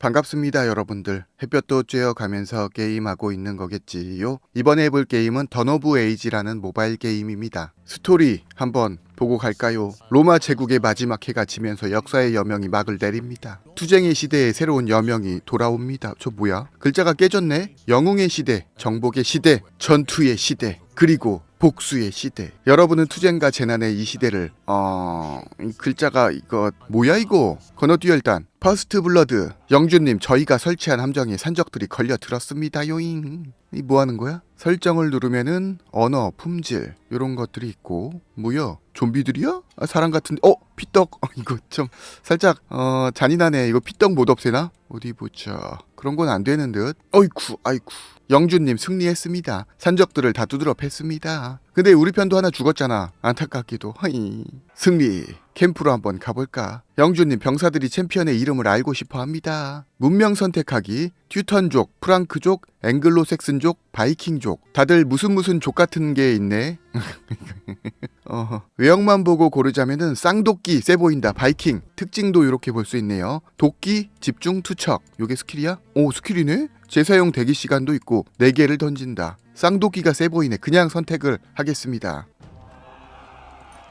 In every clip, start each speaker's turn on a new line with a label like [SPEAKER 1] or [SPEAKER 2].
[SPEAKER 1] 반갑습니다, 여러분들. 햇볕도 쬐어 가면서 게임하고 있는 거겠지요? 이번에 해볼 게임은 던 오브 에이지라는 모바일 게임입니다. 스토리 한번 보고 갈까요? 로마 제국의 마지막 해가 지면서 역사의 여명이 막을 내립니다. 투쟁의 시대에 새로운 여명이 돌아옵니다. 저 뭐야? 글자가 깨졌네? 영웅의 시대, 정복의 시대, 전투의 시대, 그리고 복수의 시대. 여러분은 투쟁과 재난의 이 시대를 어... 이 글자가 이거 뭐야 이거? 건어듀얼단 퍼스트 블러드 영준님 저희가 설치한 함정에 산적들이 걸려 들었습니다 요잉 이 뭐 하는 거야? 설정을 누르면은 언어, 품질 요런 것들이 있고 뭐야? 좀비들이야? 아, 사람 같은데 어? 피떡 어, 이거 좀 살짝 어 잔인하네 이거 피떡 못 없애나? 어디 보자 그런 건 안 되는 듯 어이쿠 아이쿠 영준님 승리했습니다 산적들을 다 두드러 팼습니다 근데 우리 편도 하나 죽었잖아. 안타깝게도. 허이. 승리 캠프로 한번 가볼까? 영준님 병사들이 챔피언의 이름을 알고 싶어 합니다. 문명 선택하기 튜턴족 프랑크족 앵글로색슨족 바이킹족. 다들 무슨 무슨 족 같은 게 있네? 어, 외형만 보고 고르자면은 쌍도끼 세 보인다 바이킹. 특징도 이렇게 볼 수 있네요. 도끼 집중 투척. 요게 스킬이야? 오 스킬이네? 재사용 대기 시간도 있고 4개를 던진다 쌍도끼가 세 보이네 그냥 선택을 하겠습니다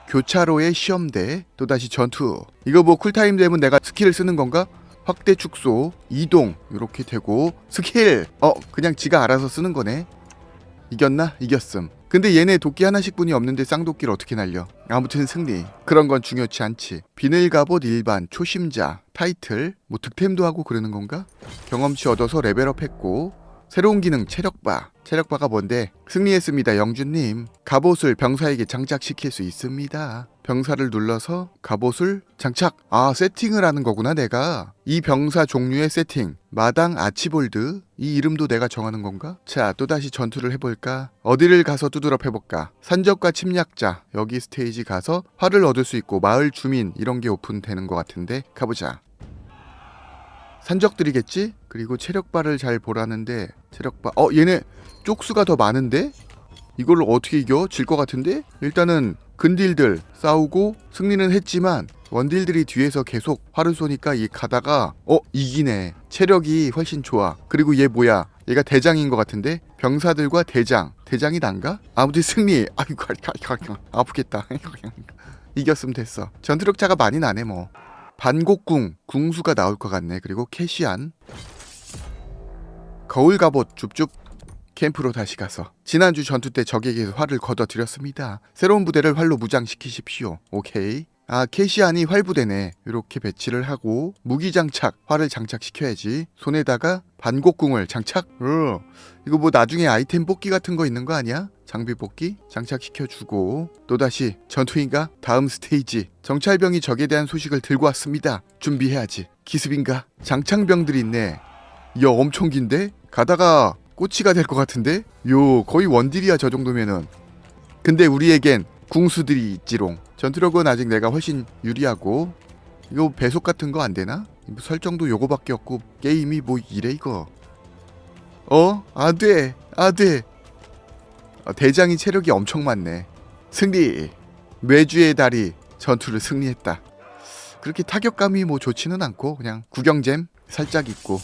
[SPEAKER 1] 교차로의 시험대 또다시 전투 이거 뭐 쿨타임 되면 내가 스킬을 쓰는 건가? 확대 축소 이동 이렇게 되고 스킬 어 그냥 지가 알아서 쓰는 거네 이겼나? 이겼음. 근데 얘네 도끼 하나씩 뿐이 없는데 쌍도끼를 어떻게 날려? 아무튼 승리. 그런 건 중요치 않지. 비늘 갑옷 일반, 초심자, 타이틀, 뭐 득템도 하고 그러는 건가? 경험치 얻어서 레벨업 했고, 새로운 기능 체력바. 체력바가 뭔데? 승리했습니다, 영준님. 갑옷을 병사에게 장착시킬 수 있습니다. 병사를 눌러서 갑옷을 장착. 아, 세팅을 하는 거구나, 내가. 이 병사 종류의 세팅. 마당 아치볼드. 이 이름도 내가 정하는 건가? 자, 또다시 전투를 해볼까? 어디를 가서 두드러 해볼까? 산적과 침략자. 여기 스테이지 가서 활을 얻을 수 있고, 마을 주민. 이런 게 오픈되는 것 같은데, 가보자. 산적들이겠지? 그리고 체력바를 잘 보라는데 체력바 어 얘네 쪽수가 더 많은데? 이걸로 어떻게 이겨? 질 것 같은데? 일단은 근딜들 싸우고 승리는 했지만 원딜들이 뒤에서 계속 활을 쏘니까 이 가다가 어 이기네. 체력이 훨씬 좋아. 그리고 얘 뭐야? 얘가 대장인 것 같은데? 병사들과 대장. 대장이 난가? 아무튼 승리. 아이고 아프겠다. 이겼으면 됐어. 전투력차가 많이 나네 뭐 반곡궁 궁수가 나올 것 같네. 그리고 캐시안. 거울 갑옷 줍줍 캠프로 다시 가서 지난주 전투 때 적에게서 활을 걷어들였습니다. 새로운 부대를 활로 무장시키십시오. 오케이 아 캐시안이 활부대네 이렇게 배치를 하고 무기 장착 활을 장착시켜야지 손에다가 반곡궁을 장착 어 이거 뭐 나중에 아이템 뽑기 같은 거 있는 거 아니야? 장비 뽑기 장착시켜주고 또다시 전투인가? 다음 스테이지 정찰병이 적에 대한 소식을 들고 왔습니다 준비해야지 기습인가? 장창병들이 있네 야 엄청 긴데? 가다가 꼬치가 될 것 같은데? 요 거의 원딜이야 저 정도면은 근데 우리에겐 궁수들이 있지롱. 전투력은 아직 내가 훨씬 유리하고 이거 배속 같은 거 안 되나? 뭐 설정도 요거밖에 없고 게임이 뭐 이래 이거. 어? 안 돼. 안돼. 어, 대장이 체력이 엄청 많네. 승리. 매주의 달이 전투를 승리했다. 그렇게 타격감이 뭐 좋지는 않고 그냥 구경잼 살짝 있고.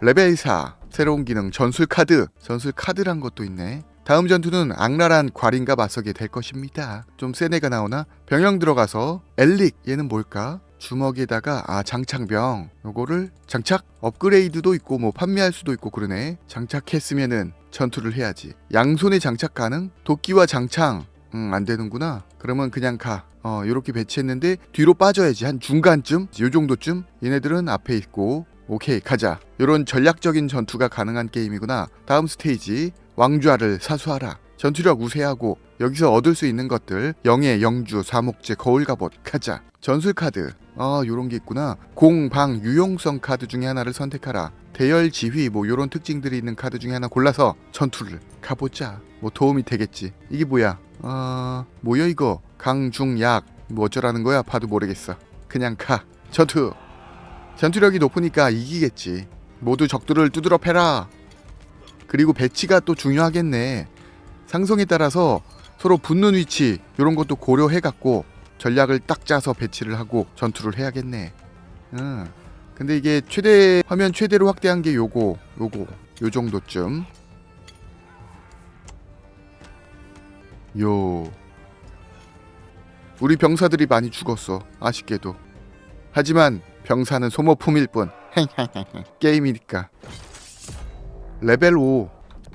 [SPEAKER 1] 레벨 4 새로운 기능. 전술 카드. 전술 카드란 것도 있네 다음 전투는 악랄한 과린과 맞서게 될 것입니다 좀 센 애가 나오나 병영 들어가서 엘릭 얘는 뭘까 주먹에다가 아 장창병 요거를 장착 업그레이드도 있고 뭐 판매할 수도 있고 그러네 장착했으면은 전투를 해야지 양손에 장착 가능 도끼와 장창 음, 안 되는구나. 그러면 그냥 가. 어, 요렇게 배치했는데 뒤로 빠져야지. 한 중간쯤? 요 정도쯤? 얘네들은 앞에 있고. 오케이, 가자. 요런 전략적인 전투가 가능한 게임이구나. 다음 스테이지. 왕좌를 사수하라. 전투력 우세하고 여기서 얻을 수 있는 것들 영예, 영주, 사목제, 거울갑옷 가자. 전술 카드. 아, 요런 게 있구나. 공, 방, 유용성 카드 중에 하나를 선택하라. 대열 지휘 뭐 요런 특징들이 있는 카드 중에 하나 골라서 전투를 가보자. 뭐 도움이 되겠지. 이게 뭐야? 아, 뭐야 이거? 강 중 약 뭐 어쩌라는 거야? 봐도 모르겠어. 그냥 가. 전투. 전투력이 높으니까 이기겠지. 모두 적들을 두드러 패라. 그리고 배치가 또 중요하겠네. 상성에 따라서 서로 붙는 위치 이런 것도 고려해 갖고 전략을 딱 짜서 배치를 하고 전투를 해야겠네. 응. 근데 이게 최대 화면 최대로 확대한 게 요거 요거 요 정도쯤 요 우리 병사들이 많이 죽었어 아쉽게도 하지만 병사는 소모품일 뿐 게임이니까 레벨 5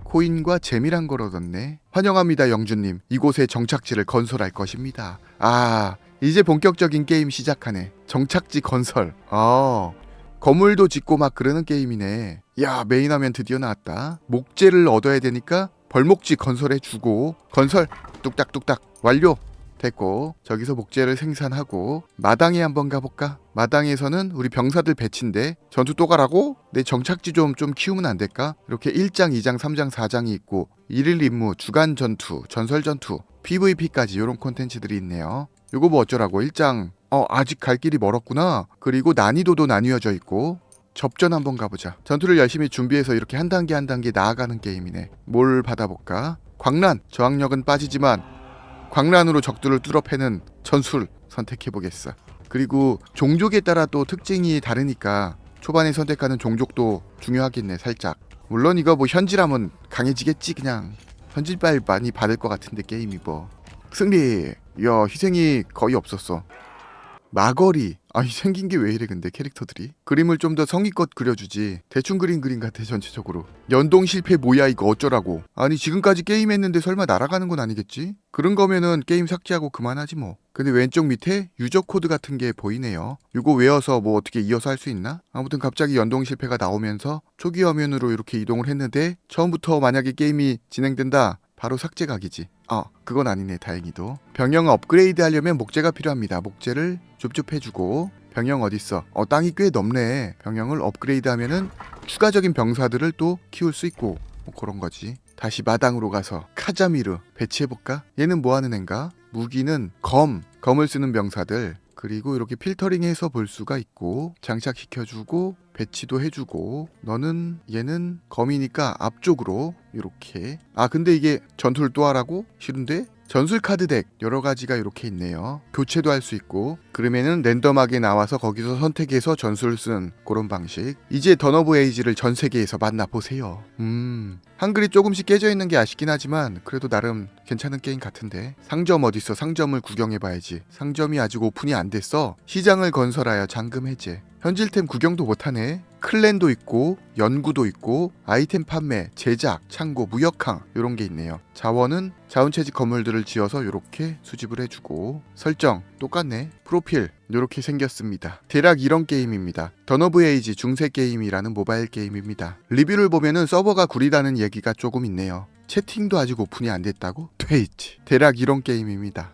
[SPEAKER 1] 코인과 재미란 걸 얻었네. 환영합니다 영주님. 이곳에 정착지를 건설할 것입니다. 아 이제 본격적인 게임 시작하네. 정착지 건설. 아 건물도 짓고 막 그러는 게임이네. 야 메인 화면 드디어 나왔다. 목재를 얻어야 되니까 벌목지 건설해 주고. 건설. 뚝딱뚝딱. 완료 됐고 저기서 목재를 생산하고 마당에 한번 가볼까? 마당에서는 우리 병사들 배치인데 전투 또 가라고? 내 정착지 좀좀 키우면 안 될까? 이렇게 1장, 2장, 3장, 4장이 있고 일일 임무, 주간 전투, 전설 전투, PVP까지 이런 콘텐츠들이 있네요. 요거 뭐 어쩌라고? 1장 어 아직 갈 길이 멀었구나. 그리고 난이도도 나뉘어져 있고 접전 한번 가보자. 전투를 열심히 준비해서 이렇게 한 단계 한 단계 나아가는 게임이네. 뭘 받아볼까? 광란 저항력은 빠지지만 광란으로 적들을 뚫어 패는 전술 선택해 보겠어. 그리고 종족에 따라 또 특징이 다르니까 초반에 선택하는 종족도 중요하겠네 살짝. 물론 이거 뭐 현질하면 강해지겠지 그냥. 현질발 많이 받을 것 같은데 게임이 뭐. 승리. 야 희생이 거의 없었어. 마거리. 아니 생긴 게 왜 이래 근데 캐릭터들이? 그림을 좀 더 성의껏 그려주지. 대충 그린 그림 같아 전체적으로. 연동 실패 뭐야 이거 어쩌라고. 아니 지금까지 게임했는데 설마 날아가는 건 아니겠지? 그런 거면은 게임 삭제하고 그만하지 뭐. 근데 왼쪽 밑에 유저 코드 같은 게 보이네요. 이거 외워서 뭐 어떻게 이어서 할 수 있나? 아무튼 갑자기 연동 실패가 나오면서 초기 화면으로 이렇게 이동을 했는데 처음부터 만약에 게임이 진행된다 바로 삭제 각이지. 어, 그건 아니네, 다행히도. 병영 업그레이드 하려면 목재가 필요합니다. 목재를 줍줍해주고. 병영 어딨어? 어, 땅이 꽤 넓네. 병영을 업그레이드 하면은 추가적인 병사들을 또 키울 수 있고. 뭐 그런 거지. 다시 마당으로 가서 카자미르 배치해볼까? 얘는 뭐 하는 앤가? 무기는 검, 검을 쓰는 병사들. 그리고 이렇게 필터링해서 볼 수가 있고 장착시켜주고 배치도 해주고 너는 얘는 검이니까 앞쪽으로 이렇게. 아 근데 이게 전투를 또 하라고? 싫은데 전술 카드 덱 여러 가지가 이렇게 있네요. 교체도 할 수 있고 그러면은 랜덤하게 나와서 거기서 선택해서 전술을 쓰는 그런 방식. 이제 던어브 에이지를 전 세계에서 만나보세요. 음 한글이 조금씩 깨져 있는 게 아쉽긴 하지만 그래도 나름 괜찮은 게임 같은데. 상점 어딨어? 상점을 구경해 봐야지. 상점이 아직 오픈이 안 됐어. 시장을 건설하여 잔금 해제. 현질템 구경도 못하네 클랜도 있고 연구도 있고 아이템 판매 제작 창고 무역항 이런 게 있네요. 자원은 자원채집 건물들을 지어서 이렇게 수집을 해주고 설정 똑같네. 프로필 이렇게 생겼습니다. 대략 이런 게임입니다. 던 오브 에이지 중세 게임이라는 모바일 게임입니다. 리뷰를 보면은 서버가 구리다는 얘기가 조금 있네요. 채팅도 아직 오픈이 안 됐다고? 돼 있지. 대략 이런 게임입니다